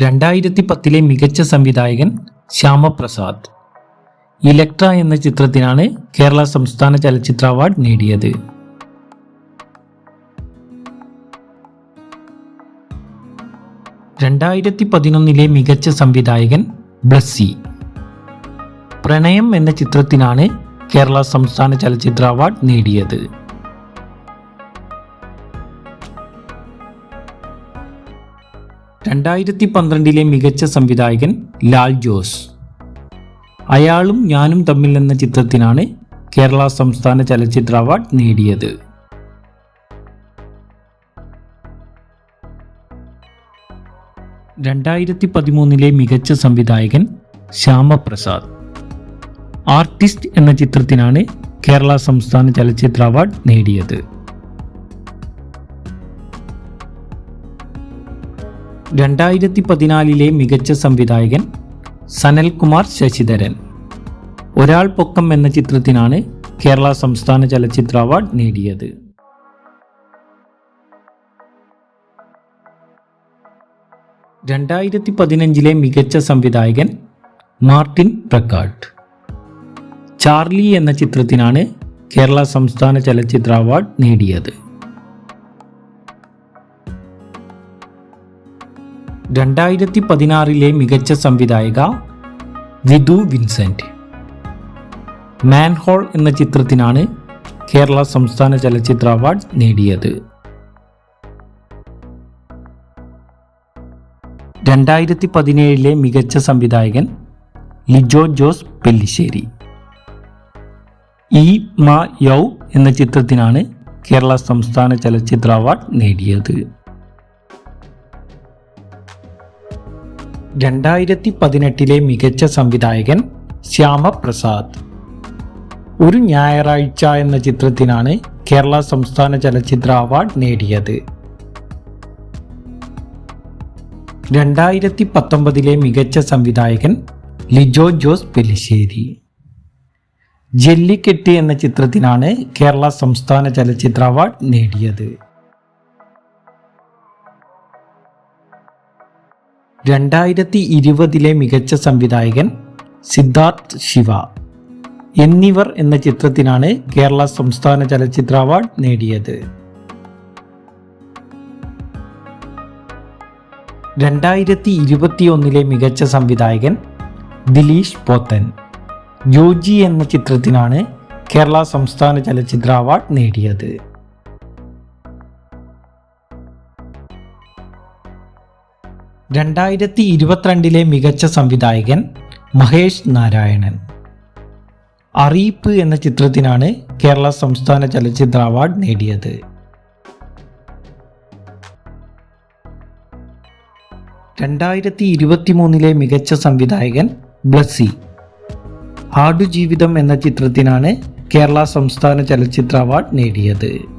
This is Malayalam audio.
രണ്ടായിരത്തി പത്തിലെ മികച്ച സംവിധായകൻ ശ്യാമപ്രസാദ്. ഇലക്ട്ര എന്ന ചിത്രത്തിനാണ് കേരള സംസ്ഥാന ചലച്ചിത്ര അവാർഡ് നേടിയത്. രണ്ടായിരത്തി പതിനൊന്നിലെ മികച്ച സംവിധായകൻ ബ്ലസ്സി പ്രണയം എന്ന ചിത്രത്തിനാണ് കേരള സംസ്ഥാന ചലച്ചിത്ര അവാർഡ് നേടിയത്. രണ്ടായിരത്തി പന്ത്രണ്ടിലെ മികച്ച സംവിധായകൻ ലാൽ ജോസ്. അയാളും ഞാനും തമ്മിൽ എന്ന ചിത്രത്തിനാണ് കേരള സംസ്ഥാന ചലച്ചിത്ര അവാർഡ് നേടിയത്. രണ്ടായിരത്തി പതിമൂന്നിലെ മികച്ച സംവിധായകൻ ശ്യാമപ്രസാദ്. ആർട്ടിസ്റ്റ് എന്ന ചിത്രത്തിനാണ് കേരള സംസ്ഥാന ചലച്ചിത്ര അവാർഡ് നേടിയത്. രണ്ടായിരത്തി പതിനാലിലെ മികച്ച സംവിധായകൻ സനൽകുമാർ ശശിധരൻ. ഒരാൾ പൊക്കം എന്ന ചിത്രത്തിനാണ് കേരള സംസ്ഥാന ചലച്ചിത്ര അവാർഡ് നേടിയത്. രണ്ടായിരത്തി പതിനഞ്ചിലെ മികച്ച സംവിധായകൻ മാർട്ടിൻ പ്രക്കാട്ട്. ചാർലി എന്ന ചിത്രത്തിനാണ് കേരള സംസ്ഥാന ചലച്ചിത്ര അവാർഡ് നേടിയത്. രണ്ടായിരത്തി പതിനാറിലെ മികച്ച സംവിധായിക വിധു വിൻസെന്റ്. മാൻഹോൾ എന്ന ചിത്രത്തിനാണ് കേരള സംസ്ഥാന ചലച്ചിത്ര അവാർഡ് നേടിയത്. രണ്ടായിരത്തി പതിനേഴിലെ മികച്ച സംവിധായകൻ ലിജോ ജോസ് പെല്ലിശ്ശേരി. ഇ മാ യൗ എന്ന ചിത്രത്തിനാണ് കേരള സംസ്ഥാന ചലച്ചിത്ര അവാർഡ് നേടിയത്. രണ്ടായിരത്തി പതിനെട്ടിലെ മികച്ച സംവിധായകൻ ശ്യാമപ്രസാദ്. ഒരു ഞായറാഴ്ച എന്ന ചിത്രത്തിനാണ് കേരള സംസ്ഥാന ചലച്ചിത്ര അവാർഡ് നേടിയത്. രണ്ടായിരത്തി പത്തൊമ്പതിലെ മികച്ച സംവിധായകൻ ലിജോ ജോസ് പെലിശ്ശേരി ജെല്ലിക്കെട്ട് എന്ന ചിത്രത്തിനാണ് കേരള സംസ്ഥാന ചലച്ചിത്ര അവാർഡ് നേടിയത്. രണ്ടായിരത്തി ഇരുപതിലെ മികച്ച സംവിധായകൻ സിദ്ധാർത്ഥ് ശിവ എന്നിവർ എന്ന ചിത്രത്തിനാണ് കേരള സംസ്ഥാന ചലച്ചിത്ര അവാർഡ് നേടിയത്. രണ്ടായിരത്തി ഇരുപത്തിയൊന്നിലെ മികച്ച സംവിധായകൻ ദിലീഷ് പോത്തൻ യോജി എന്ന ചിത്രത്തിനാണ് കേരള സംസ്ഥാന ചലച്ചിത്ര അവാർഡ് നേടിയത്. രണ്ടായിരത്തി ഇരുപത്തിരണ്ടിലെ മികച്ച സംവിധായകൻ മഹേഷ് നാരായണൻ. അറിയിപ്പ് എന്ന ചിത്രത്തിനാണ് കേരള സംസ്ഥാന ചലച്ചിത്ര അവാർഡ് നേടിയത്. രണ്ടായിരത്തി ഇരുപത്തി മൂന്നിലെ മികച്ച സംവിധായകൻ ബ്ലസ്സി. ആടുജീവിതം എന്ന ചിത്രത്തിനാണ് കേരള സംസ്ഥാന ചലച്ചിത്ര അവാർഡ് നേടിയത്.